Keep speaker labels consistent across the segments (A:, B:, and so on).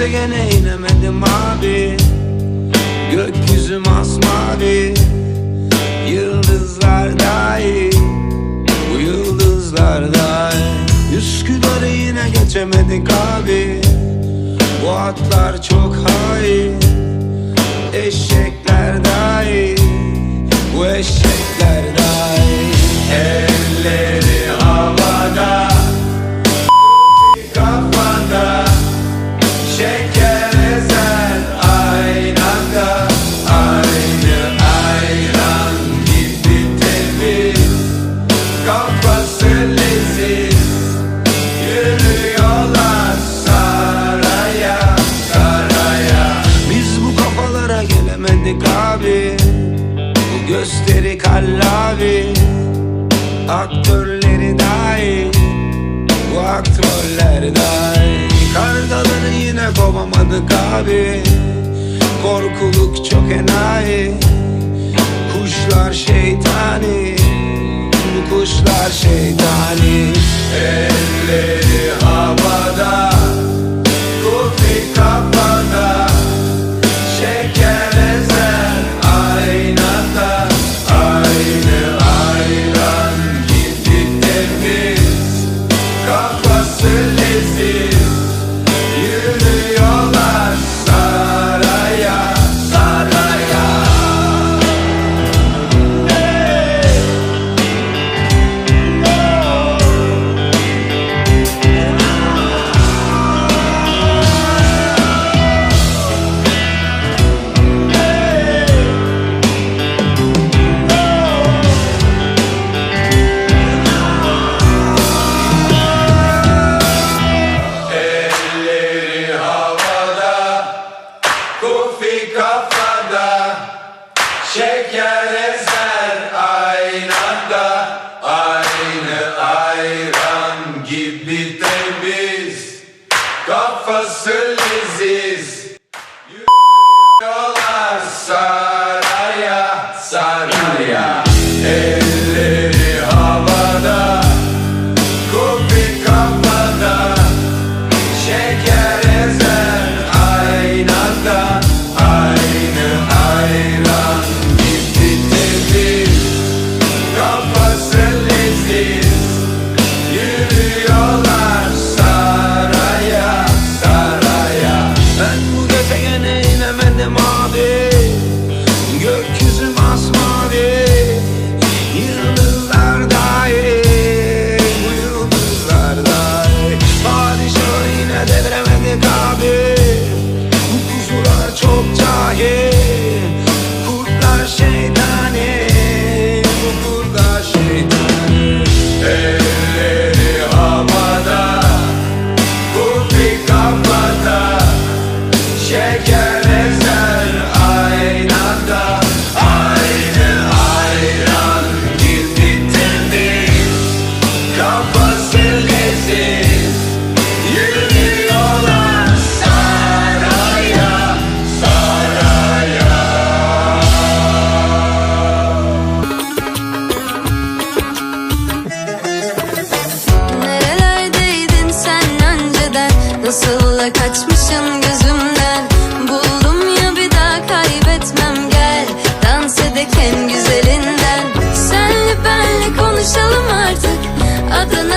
A: Gezegene inemedim abi. Gökyüzü masmavi Yıldızlar dahi. Bu yıldızlar dahi. Üsküdar'ı yine geçemedik abi. Bu atlar çok hain. Eşekler dahi. Bu eşekler gelemedik abi Bu gösteri kallavi. Aktörleri dahi Bu aktörler dahi Kargaları yine kovamadık abi Korkuluk çok enayi. Kuşlar şeytani Bu kuşlar şeytani. Elleri Kafası leziz yine deviremedik abi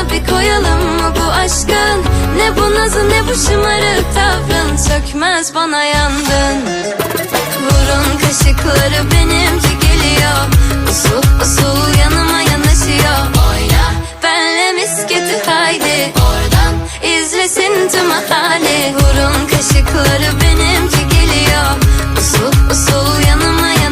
B: Adını bir koyalım mı bu aşkın? Ne bu nazı ne bu şımarık tavrın? Sökmez bana yandın. Burun kaşıkları benimki geliyor. Usul usul yanıma yanaşıyor. Oyna benle misketi haydi. Oradan izlesin tüm ahali. Burun kaşıkları benimki geliyor. Usul usul yanıma yanaşıyor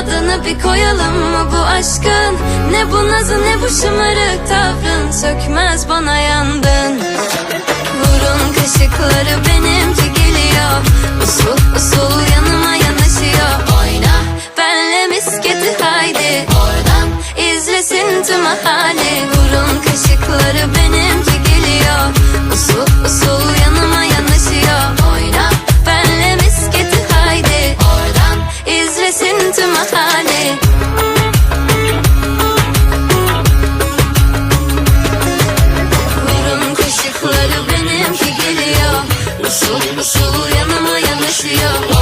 B: Adını bir koyalım mı bu aşkın? Ne bu nazı ne bu şımarık tavrın? Sökmez bana yandın. Burun kaşıkları benimki geliyor. Usul usul yanıma yanaşıyor. Oyna benle misketi haydi. Oradan izlesin mahalle Burun kaşıkları benimki Usul yanıma yanaşıyor